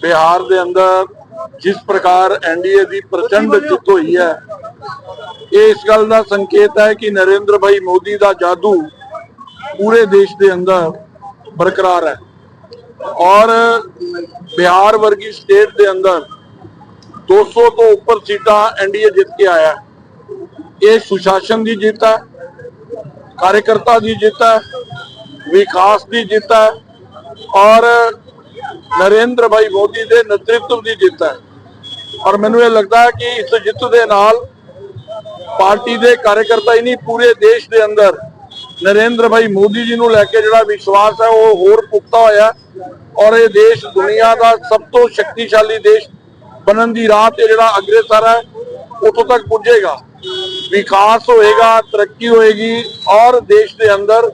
ਬਿਹਾਰ ਦੇ ਅੰਦਰ ਜਿਸ ਪ੍ਰਕਾਰ ਐਨਡੀਏ ਦੀ ਪ੍ਰਚੰਡ ਜਿੱਤ ਹੋਈ ਹੈ ਇਹ ਇਸ ਗੱਲ ਦਾ ਸੰਕੇਤ ਹੈ ਕਿ ਨਰਿੰਦਰ ਭਾਈ ਮੋਦੀ ਦਾ ਜਾਦੂ ਪੂਰੇ ਦੇਸ਼ ਦੇ ਅੰਦਰ ਬਰਕਰਾਰ ਹੈ ਔਰ ਬਿਹਾਰ ਵਰਗੀ ਸਟੇਟ ਦੇ ਅੰਦਰ 200 ਤੋਂ ਉੱਪਰ ਸੀਟਾਂ ਐਨਡੀਏ ਜਿੱਤ ਕੇ ਆਇਆ ਇਹ ਸੁਸ਼ਾਸਨ ਦੀ ਜਿੱਤ ਹੈ, ਕਾਰਜਕਰਤਾ ਦੀ ਜਿੱਤ ਹੈ, ਵਿਕਾਸ ਦੀ ਜਿੱਤ ਹੈ ਔਰ ਨਰਿੰਦਰ ਭਾਈ ਮੋਦੀ ਦੇ ਨੇਤਰਤਵ ਦੀ ਜਿੱਤ ਹੈ। ਔਰ ਮੈਨੂੰ ਇਹ ਲੱਗਦਾ ਹੈ ਕਿ ਇਸ ਜਿੱਤ ਦੇ ਨਾਲ ਪਾਰਟੀ ਦੇ ਕਾਰਜਕਰਤਾ ਹੀ ਨਹੀਂ, ਪੂਰੇ ਦੇਸ਼ ਦੇ ਅੰਦਰ ਨਰਿੰਦਰ ਭਾਈ ਮੋਦੀ ਜੀ ਨੂੰ ਲੈ ਕੇ ਜਿਹੜਾ ਵਿਸ਼ਵਾਸ ਹੈ, ਉਹ ਹੋਰ ਪੁਖਤਾ ਹੋਇਆ ਔਰ ਇਹ ਦੇਸ਼ ਦੁਨੀਆ ਦਾ ਸਭ ਤੋਂ ਸ਼ਕਤੀਸ਼ਾਲੀ ਦੇਸ਼ ਬਣਨ ਦੀ ਰਾਹ ਤੇ ਜਿਹੜਾ ਅਗਰੇਸਰ ਹੈ ਉਤੋਂ ਤੱਕ ਪੁੱਜੇਗਾ। ਵਿਕਾਸ ਹੋਏਗਾ, ਤਰੱਕੀ ਹੋਏਗੀ ਔਰ ਦੇਸ਼ ਦੇ ਅੰਦਰ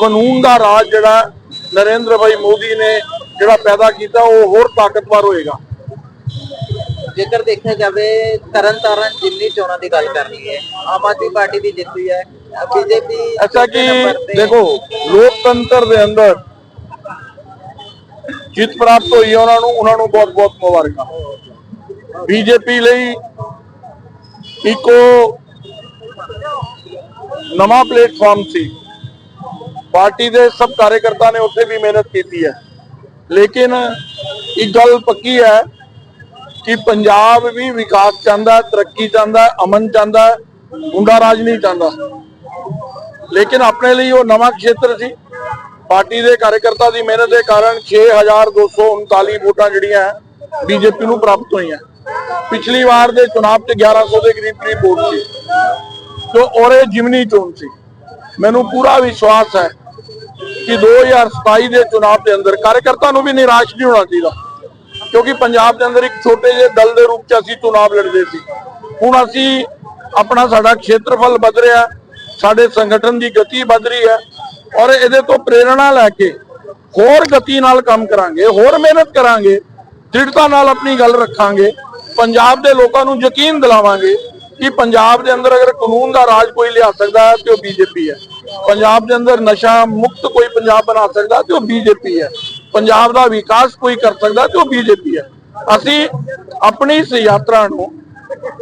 ਕਾਨੂੰਨ ਦਾ ਰਾਜ ਜਿਹੜਾ ਨਰਿੰਦਰ ਭਾਈ ਮੋਦੀ ਨੇ ਜਿਹੜਾ ਪੈਦਾ ਕੀਤਾ, ਉਹ ਹੋਰ ਤਾਕਤਵਰ ਹੋਏਗਾ। ਜੇਕਰ ਦੇਖਿਆ ਜਾਵੇ, ਤਰਨ ਤਾਰਨ ਜਿੰਨੀ ਚੋਣਾਂ ਦੀ ਗੱਲ ਕਰਨੀ ਹੈ, ਆਮ ਆਦਮੀ ਪਾਰਟੀ ਦੀ ਜਿੱਤ ਹੈ ਅੱਛਾ ਕਿ ਦੇਖੋ ਲੋਕਤੰਤਰ ਦੇ ਅੰਦਰ ਜਿੱਤ ਪ੍ਰਾਪਤ ਹੋਈ ਉਹਨਾਂ ਨੂੰ ਉਹਨਾਂ ਨੂੰ ਬਹੁਤ ਬਹੁਤ ਮੁਬਾਰਕਾਂ। ਬੀਜੇਪੀ ਲਈ ਇੱਕੋ ਨਵਾਂ ਪਲੇਟਫਾਰਮ ਸੀ। ਪਾਰਟੀ ਦੇ ਸਭ ਕਾਰਜਕਰਤਾ ਨੇ ਉੱਥੇ ਵੀ ਮਿਹਨਤ ਕੀਤੀ ਹੈ। ਲੇਕਿਨ ਇੱਕ ਗੱਲ ਪੱਕੀ ਹੈ ਕਿ ਪੰਜਾਬ ਵੀ ਵਿਕਾਸ ਚਾਹੁੰਦਾ ਤਰੱਕੀ ਚਾਹੁੰਦਾ ਅਮਨ ਚਾਹੁੰਦਾ ਗੁੰਡਾ ਰਾਜ ਨਹੀਂ ਚਾਹੁੰਦਾ। ਲੇਕਿਨ ਆਪਣੇ ਲਈ ਉਹ ਨਵਾਂ ਖੇਤਰ ਸੀ। ਪਾਰਟੀ ਦੇ ਕਾਰਜਕਰਤਾ ਦੀ ਮਿਹਨਤ ਦੇ ਕਾਰਨ 6239 ਵੋਟਾਂ ਜਿਹੜੀਆਂ ਬੀਜੇਪੀ ਨੂੰ ਪ੍ਰਾਪਤ ਹੋਈਆਂ। ਪਿਛਲੀ ਵਾਰ ਦੇ ਚੁਣਾਵ 'ਚ 1100 ਦੇ ਕਰੀਬ ਕਰੀਬ ਵੋਟ ਸੀ। ਜੋ ਔਰੇ ਜਿਮਨੀ ਚੋਣ ਸੀ। ਮੈਨੂੰ ਪੂਰਾ ਵਿਸ਼ਵਾਸ ਹੈ ਕਿ 2027 ਦੇ ਚੁਣਾਵ ਦੇ ਅੰਦਰ ਕਾਰਜਕਰਤਾ ਨੂੰ ਵੀ ਨਿਰਾਸ਼ ਨਹੀਂ ਹੋਣਾ ਚਾਹੀਦਾ। ਕਿਉਂਕਿ ਪੰਜਾਬ ਦੇ ਅੰਦਰ ਇੱਕ ਛੋਟੇ ਜਿਹੇ ਦਲ ਦੇ ਰੂਪ 'ਚ ਅਸੀਂ ਚੁਣਾਵ ਲੜਦੇ ਸੀ। ਹੁਣ ਅਸੀਂ ਆਪਣਾ ਸਾਡਾ ਖੇਤਰਫਲ ਵੱਧ ਰਿਹਾ ਸਾਡੇ ਸੰਗਠਨ ਦੀ ਗਤੀ ਵੱਧ ਰਹੀ ਹੈ ਔਰ ਇਹਦੇ ਤੋਂ ਪ੍ਰੇਰਣਾ ਲੈ ਕੇ ਹੋਰ ਗਤੀ ਨਾਲ ਕੰਮ ਕਰਾਂਗੇ, ਹੋਰ ਮਿਹਨਤ ਕਰਾਂਗੇ, ਦ੍ਰਿੜਤਾ ਨਾਲ ਆਪਣੀ ਗੱਲ ਰੱਖਾਂਗੇ, ਪੰਜਾਬ ਦੇ ਲੋਕਾਂ ਨੂੰ ਯਕੀਨ ਦਿਲਾਵਾਂਗੇ ਕਿ ਪੰਜਾਬ ਦੇ ਅੰਦਰ ਅਗਰ ਕਾਨੂੰਨ ਦਾ ਰਾਜ ਕੋਈ ਲਿਆ ਸਕਦਾ ਹੈ ਤੇ ਉਹ ਬੀਜੇਪੀ ਹੈ। ਪੰਜਾਬ ਦੇ ਅੰਦਰ ਨਸ਼ਾ ਮੁਕਤ ਕੋਈ ਪੰਜਾਬ ਬਣਾ ਸਕਦਾ ਤੇ ਉਹ ਬੀਜੇਪੀ ਹੈ। ਪੰਜਾਬ ਦਾ ਵਿਕਾਸ ਕੋਈ ਕਰ ਸਕਦਾ ਤੇ ਉਹ ਬੀਜੇਪੀ ਹੈ। ਅਸੀਂ ਆਪਣੀ ਇਸ ਯਾਤਰਾ ਨੂੰ,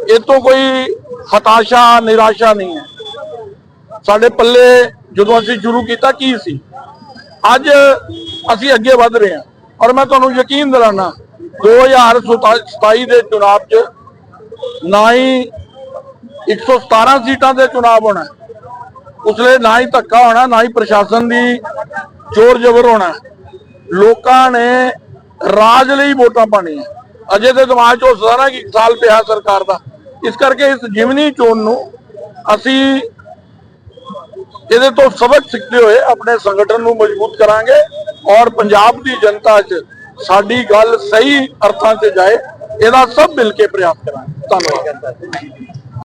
ਇਹ ਤੋਂ ਕੋਈ ਹਤਾਸ਼ਾ, ਨਿਰਾਸ਼ਾ ਨਹੀਂ ਹੈ। ਸਾਡੇ ਪੱਲੇ ਜਦੋਂ ਅਸੀਂ ਸ਼ੁਰੂ ਕੀਤਾ ਕੀ ਸੀ? ਅੱਜ ਅਸੀਂ ਅੱਗੇ ਵਧ ਰਹੇ ਹਾਂ। ਔਰ ਮੈਂ ਤੁਹਾਨੂੰ ਯਕੀਨ ਦਿਲਾਨਾ 2027 ਦੇ ਚੁਣਾਵ 'ਚ ਨਾ ਹੀ 117 ਸੀਟਾਂ ਦੇ ਚੁਣਾਵ ਹੋਣਾ। ਹੈ। ਉਸ ਲਈ ਨਾ ਹੀ ਧੱਕਾ ਹੋਣਾ, ਨਾ ਹੀ ਪ੍ਰਸ਼ਾਸਨ ਦੀ ਜ਼ੋਰ ਜ਼ਬਰ ਹੋਣਾ। ਲੋਕਾਂ ਨੇ ਰਾਜ ਲਈ ਵੋਟਾਂ ਪਾਣੀਆਂ ਅਜੇ ਤੇ ਦਿਮਾਗ 'ਚ ਹੋ ਸਕਦਾ ਨਾ ਕਿ ਸਾਲ ਪਿਆ ਸਰਕਾਰ ਦਾ। ਇਸ ਕਰਕੇ ਇਸ ਜਿਮਨੀ ਚੋਣ ਨੂੰ ਅਸੀਂ ਇਹਦੇ ਤੋਂ ਸਬਕ ਸਿੱਖਦੇ ਹੋਏ ਆਪਣੇ ਸੰਗਠਨ ਨੂੰ ਮਜ਼ਬੂਤ ਕਰਾਂਗੇ ਔਰ ਪੰਜਾਬ ਦੀ ਜਨਤਾ 'ਚ ਸਾਡੀ ਗੱਲ ਸਹੀ ਅਰਥਾਂ 'ਚ ਜਾਏ, ਇਹਦਾ ਸਭ ਮਿਲ ਕੇ ਪ੍ਰਯਾਸ ਕਰਾਂਗੇ। ਧੰਨਵਾਦ।